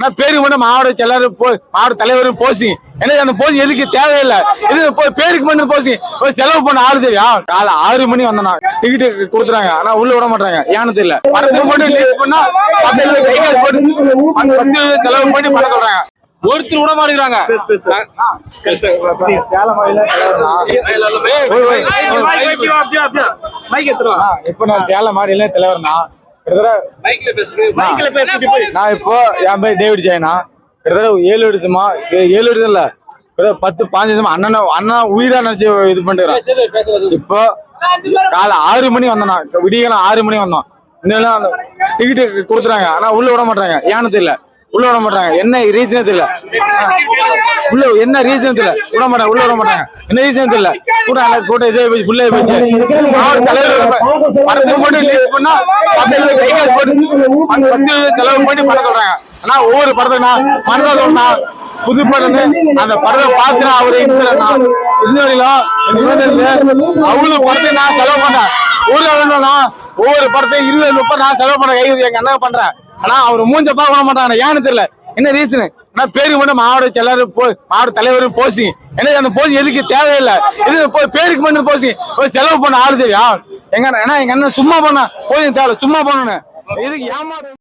நான் பேருக்கு மட்டும் மாவட்ட செயலாளர் போ மாவட்ட தலைவர் போஸ்டிங் எனக்கு அந்த போஸ்டிங் எதுக்கு தேவையில்லை இது போ- பேருக்கு மட்டும் ஒரு செலவு பண்ண ஆளு தெரியா காலை ஆறு மணி வந்தேன் டிக்கெட் கொடுத்துறாங்க ஆனா உள்ள விட மாட்டாங்க ஏன்னு தெரியல படத்துக்கு மட்டும் ரிலீஸ் பண்ணா பக்கத்துல கை காசு போட்டு அந்த பத்து செலவு பண்ணி பண்ண சொல்றாங்க ஒருத்தர் விட மாட்டேங்கிறாங்க இப்ப நான் சேலம் மாடியில தலைவர்னா நான் இப்போ என் பேர் டேவிட் ஜெயனா கிட்டத்தட்ட ஏழு வருஷமா ஏ- ஏழு வருஷம் இல்ல. பத்து பாஞ்சு வருஷமா அண்ணனை அண்ணா உயிரா நினைச்சு இது பண்ணிட்டு இப்போ காலை ஆறு மணி வந்தோம் நான் விடியகாலம் ஆறு மணி வந்தோம். இன்னும் அந்த டிக்கெட் கொடுத்துறாங்க. ஆனா உள்ள விட மாட்டாங்க ஏன்னு தெரியல. உள்ள விட மாட்டாங்க. என்ன ரீசனே தெரியல. உள்ள என்ன ரீசன் தெரியல. விட மாட்டாங்க உள்ள விட மாட்டாங்க. என்ன ரீசன் தெரியல. கூட்டம் நல்லா கூட்டம் இதே போய் ஃபுல்லா போச்சு. மாவட்ட தலைவர் படத்துக்கு மட்டும் ரிலீஸ் பண்ணா பத்து கை காசு போட்டு பத்து செலவு பண்ணி பண்ண சொல்றாங்க ஆனா ஒவ்வொரு படத்துக்கு நான் மனதா சொன்னா புது படம் அந்த படத்தை பார்த்து நான் அவரு இருந்தேன்னா இருந்த வரையிலும் அவ்வளவு படத்தை நான் செலவு பண்ணேன். ஊர்ல வேணும்னா ஒவ்வொரு படத்தையும் இருபது முப்பது நான் செலவு பண்ண கை எங்க அண்ணன் பண்றேன். ஆனா அவர் மூஞ்ச பார்க்க மாட்டாங்க ஏன்னு தெரியல. என்ன ரீசனு ஆனா பேருக்கு மட்டும் மாவட்ட செயலாளர் போ மாவட்ட தலைவர் போஸ்டிங் என்ன அந்த போஸ்டிங் எதுக்கு? தேவையில்லை. இது பேருக்கு மட்டும் போஸ்டிங் செலவு பண்ண ஆளு தெரியா எங்க ஏன்னா எங்க அண்ணன் சும்மா பண்ண போஸ்டிங் தேவை சும்மா பண்ணணும் இதுக்கு ஏமாறு